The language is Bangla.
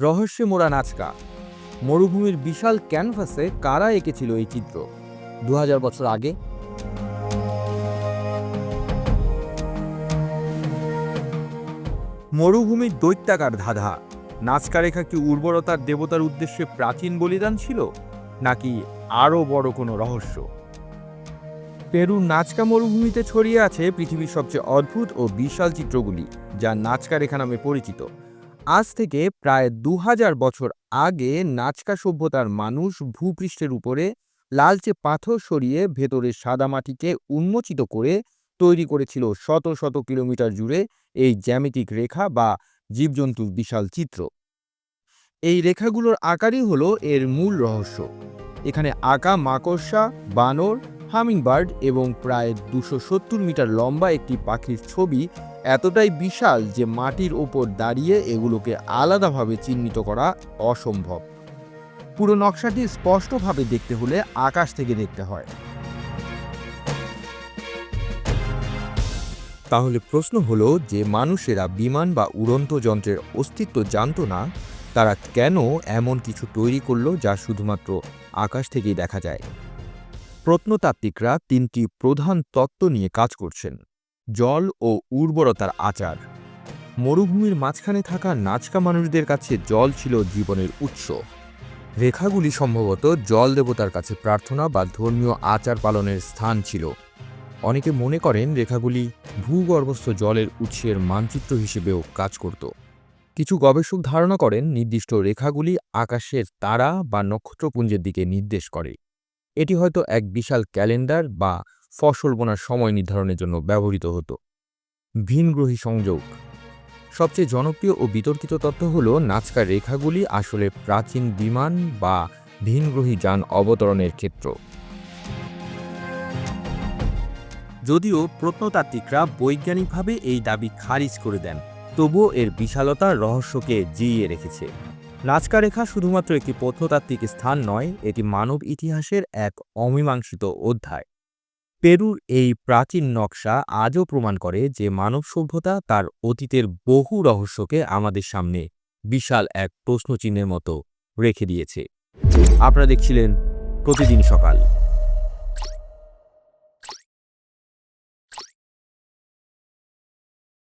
রহস্যে মোড়া নাচকা। মরুভূমির বিশাল ক্যানভাসে কারা এঁকেছিল এই চিত্র? দু হাজার বছর আগে। মরুভূমির দৈত্যাকার ধাঁধা। নাচকা রেখা কি উর্বরতার দেবতার উদ্দেশ্যে প্রাচীন বলিদান ছিল, নাকি আরও বড় কোনো রহস্য? পেরুর নাচকা মরুভূমিতে ছড়িয়ে আছে পৃথিবীর সবচেয়ে অদ্ভুত ও বিশাল চিত্রগুলি, যা নাচকা রেখা নামে পরিচিত। আজ থেকে প্রায় দু হাজার বছর আগে নাচকা সভ্যতার মানুষ ভূপৃষ্ঠের উপরে লালচে পাথর সরিয়ে ভেতরে সাদা মাটিকে উন্মোচিত করে তৈরি করেছিল শত শত কিলোমিটার জুড়ে এই জ্যামিতিক রেখা বা জীবজন্তুর বিশাল চিত্র। এই রেখাগুলোর আকারই হলো এর মূল রহস্য। এখানে আঁকা, মাকড়সা, বানর হামিংবার্ড এবং প্রায় দুশো সত্তর মিটার লম্বা একটি পাখির ছবি এতটাই বিশাল যে মাটির ওপর দাঁড়িয়ে এগুলোকে আলাদাভাবে চিহ্নিত করা অসম্ভব। পুরো নকশাটি স্পষ্টভাবে দেখতে হলে আকাশ থেকে দেখতে হয়। তাহলে প্রশ্ন হলো যে মানুষেরা বিমান বা উড়ন্ত যন্ত্রের অস্তিত্ব জানতো না, তারা কেন এমন কিছু তৈরি করল যা শুধুমাত্র আকাশ থেকেই দেখা যায়? প্রত্নতাত্ত্বিকরা তিনটি প্রধান তত্ত্ব নিয়ে কাজ করছেন, জল ও উর্বরতার আচার। মরুভূমির মাঝখানে থাকা নাচকা মানুষদের কাছে জল ছিল জীবনের উৎস। রেখাগুলি সম্ভবত জল দেবতার কাছে প্রার্থনা বা ধর্মীয় আচার পালনের স্থান ছিল। অনেকে মনে করেন রেখাগুলি ভূগর্ভস্থ জলের উৎসের মানচিত্র হিসেবেও কাজ করত। কিছু গবেষক ধারণা করেন নির্দিষ্ট রেখাগুলি আকাশের তারা বা নক্ষত্রপুঞ্জের দিকে নির্দেশ করে। এটি হয়তো এক বিশাল ক্যালেন্ডার বা ফসল বোনার সময় নির্ধারণের জন্য ব্যবহৃত হতো। ভিনগ্রহী সংযোগ। সবচেয়ে জনপ্রিয় ও বিতর্কিত তথ্য হল নাচকা রেখাগুলি আসলে প্রাচীন বিমান বা ভিনগ্রহী যান অবতরণের ক্ষেত্র। যদিও প্রত্নতাত্ত্বিকরা বৈজ্ঞানিকভাবে এই দাবি খারিজ করে দেন, তবুও এর বিশালতার রহস্যকে জিইয়ে রেখেছে। নাচকা রেখা শুধুমাত্র একটি প্রত্নতাত্ত্বিক স্থান নয়, এটি মানব ইতিহাসের এক অমীমাংসিত অধ্যায়। পেরুর এই প্রাচীন নকশা আজও প্রমাণ করে যে মানব সভ্যতা তার অতীতের বহু রহস্যকে আমাদের সামনে বিশাল এক প্রশ্নচিহ্নের মতো রেখে দিয়েছে। আপনারা দেখছিলেন প্রতিদিন সকাল।